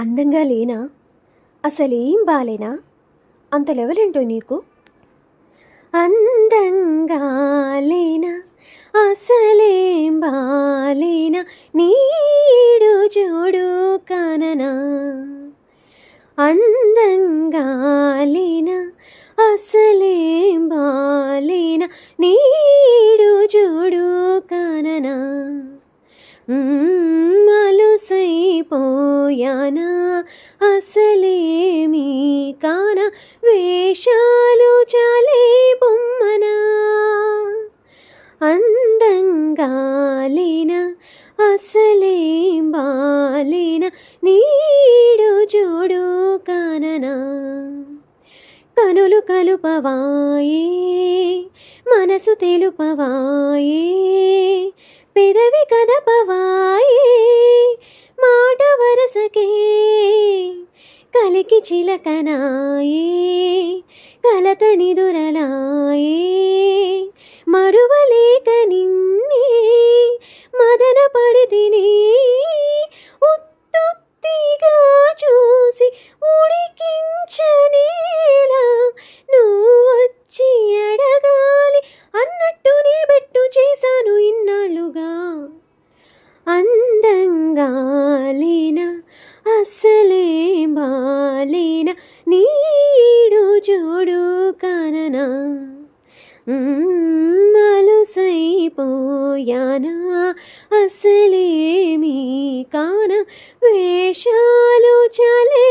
అందంగా లేనా? అసలేం బాలేనా? అంత లెవెలేంటో నీకు? అందంగా లేనా? అసలేం బాలేనా? నీడు చూడు కననా? అందంగా లేనా? అసలేం బాలేనా? నీడు చూడు కననా? అలుసైపో పోయానా? అసలేమీ కాన వేషాలు చాలే బొమ్మనా? అందంగా లేనా? అసలేం బాలేనా? నీడు చూడు కాననా? కనులు కలుపవాయే మనసు తెలుపవాయే పెదవి కదపవాయే మాట వరసకే కలికి చిలకనాయే కలత నిదురలాయే మరువలేక నిన్నే మదన పడితిని ఉత్తుత్తిగా అసలే బాలేనా నీడు చూడు కననా. మలుసైపోయానా అసలేమీ కాన వేషాలు చలే